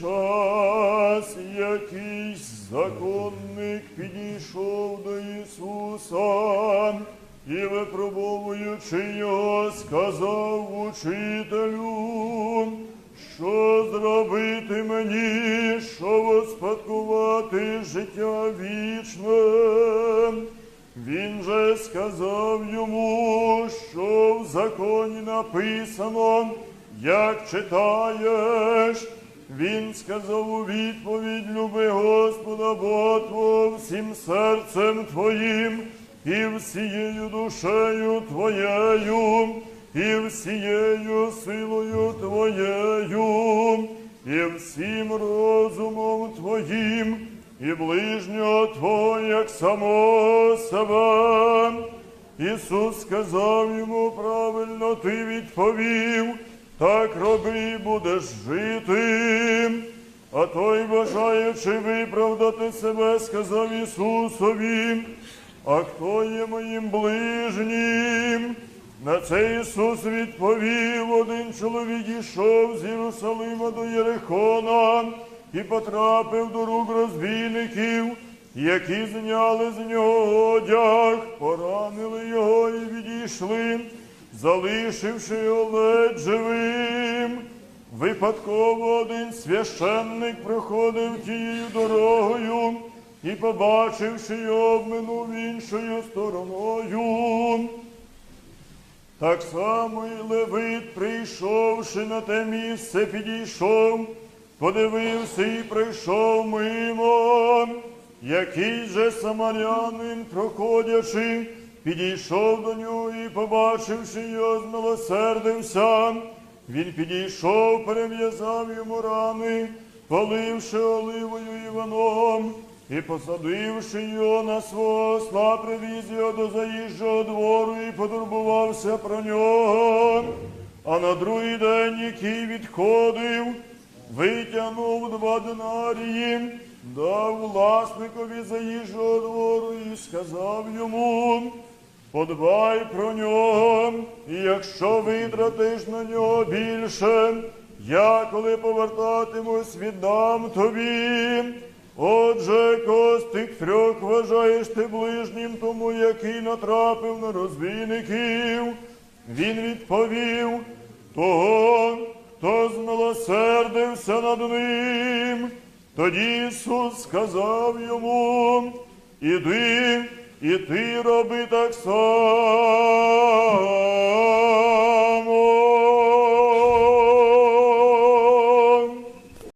час якийсь законник підійшов до Ісуса і, випробовуючи його, сказав учителю, що зробити мені, щоб успадкувати життя вічне. Він же сказав йому, що в законі написано, як читаєш. Він сказав у відповідь, люби Господа Бога Твого всім серцем Твоїм, і всією душею Твоєю, і всією силою Твоєю, і всім розумом Твоїм, і ближнього Твого, як самого себе. Ісус сказав йому правильно, ти відповів, так роби будеш жити. А той, бажаючи виправдати себе, сказав Ісусові, а хто є моїм ближнім? На це Ісус відповів, один чоловік ішов з Єрусалима до Єрихона і потрапив до рук розбійників, які зняли з нього одяг, поранили його і відійшли, залишивши ледь живим. Випадково один священник проходив тією дорогою і, побачивши його, обминув іншою стороною. Так само і Левит, прийшовши на те місце, підійшов, подивився і прийшов мимо. Який же самарянин, проходячи, підійшов до нього і, побачивши його, змилосердився. Він підійшов, перев'язав йому рани, поливши оливою і вином, і посадивши його на свого осла, привіз його до заїжджого двору і потурбувався про нього. А на другий день, який відходив, витягнув два динарії, дав власникові заїжджого двору і сказав йому. Подбай про нього, і якщо витратиш на нього більше, я, коли повертатимусь, віддам тобі. Отже, тих трьох вважаєш ти ближнім тому, який натрапив на розбійників. Він відповів того, хто змилосердився над ним. Тоді Ісус сказав йому, іди, і ти роби так само.